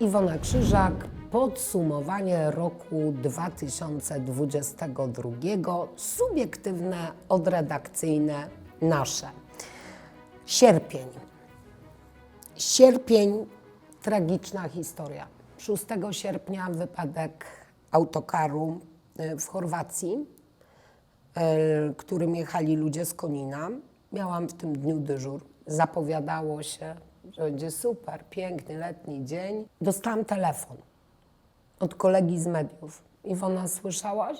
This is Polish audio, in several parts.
Iwona Krzyżak, podsumowanie roku 2022, subiektywne, odredakcyjne, nasze. Sierpień. Sierpień, tragiczna historia. 6 sierpnia wypadek autokaru e, w Chorwacji, e, którym jechali ludzie z Konina. Miałam w tym dniu dyżur. Zapowiadało się, że będzie super, piękny, letni dzień. Dostałam telefon od kolegi z mediów. Iwona, słyszałaś?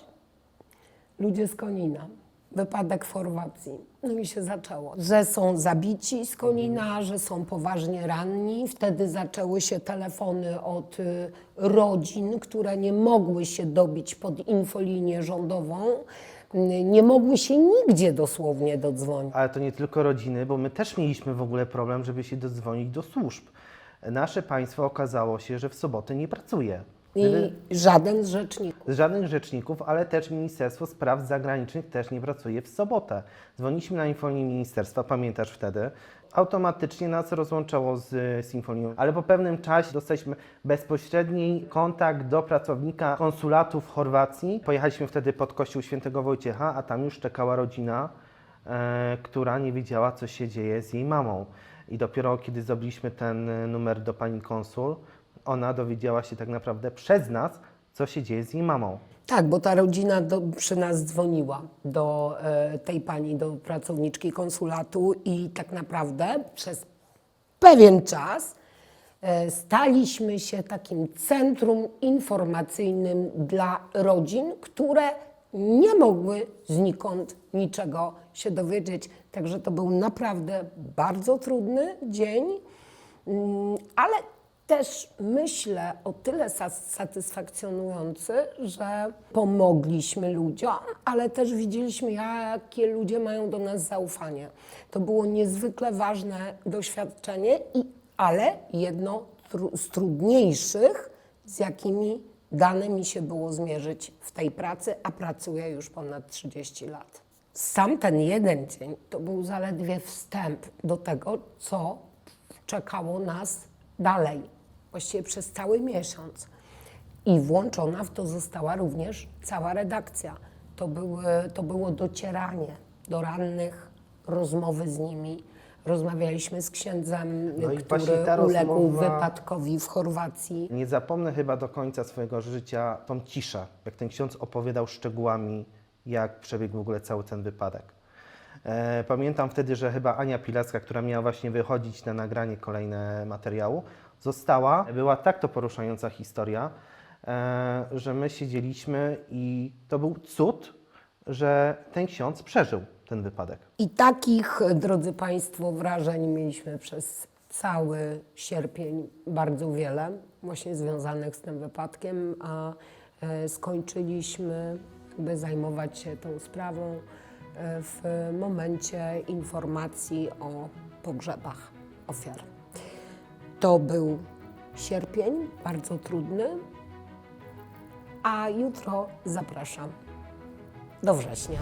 Ludzie z Konina. Wypadek w Chorwacji. No i się zaczęło. Że są zabici z Konina, że są poważnie ranni. Wtedy zaczęły się telefony od y, rodzin, które nie mogły się dobić pod infolinię rządową. Nie mogły się nigdzie dosłownie dodzwonić. Ale to nie tylko rodziny, bo my też mieliśmy w ogóle problem, żeby się dodzwonić do służb. Nasze państwo okazało się, że w sobotę nie pracuje. I żaden z rzeczników. Żadnych rzeczników, ale też Ministerstwo Spraw Zagranicznych też nie pracuje w sobotę. Dzwoniliśmy na infolinię ministerstwa, pamiętasz wtedy? Automatycznie nas rozłączało z, infolią, ale po pewnym czasie dostaliśmy bezpośredni kontakt do pracownika konsulatu w Chorwacji. Pojechaliśmy wtedy pod kościół świętego Wojciecha, a tam już czekała rodzina, e, która nie wiedziała, co się dzieje z jej mamą. I dopiero kiedy zrobiliśmy ten e, numer do pani konsul, ona dowiedziała się tak naprawdę przez nas, co się dzieje z jej mamą. Tak, bo ta rodzina do, przy nas dzwoniła do e, tej pani, do pracowniczki konsulatu i tak naprawdę przez pewien czas e, staliśmy się takim centrum informacyjnym dla rodzin, które nie mogły znikąd niczego się dowiedzieć. Także to był naprawdę bardzo trudny dzień, Mm, ale też myślę o tyle satysfakcjonujący, że pomogliśmy ludziom, ale też widzieliśmy, jakie ludzie mają do nas zaufanie. To było niezwykle ważne doświadczenie, i, ale jedno z trudniejszych, z jakimi dane mi się było zmierzyć w tej pracy, a pracuję już ponad 30 lat. Sam ten jeden dzień to był zaledwie wstęp do tego, co czekało nas dalej, właściwie przez cały miesiąc. I włączona w to została również cała redakcja. To, były, to było docieranie do rannych, rozmowy z nimi. Rozmawialiśmy z księdzem, No który uległ rozmowa- wypadkowi w Chorwacji. Nie zapomnę chyba do końca swojego życia tą ciszę, jak ten ksiądz opowiadał szczegółami, jak przebiegł w ogóle cały ten wypadek. E, pamiętam wtedy, że chyba Ania Pilacka, która miała właśnie wychodzić na nagranie kolejne materiału, została. Była tak to poruszająca historia, e, że my siedzieliśmy i to był cud, że ten ksiądz przeżył ten wypadek. I takich, drodzy Państwo, wrażeń mieliśmy przez cały sierpień bardzo wiele, właśnie związanych z tym wypadkiem, a e, skończyliśmy jakby zajmować się tą sprawą e, w momencie informacji o pogrzebach ofiar. To był sierpień, bardzo trudny, a jutro zapraszam do września.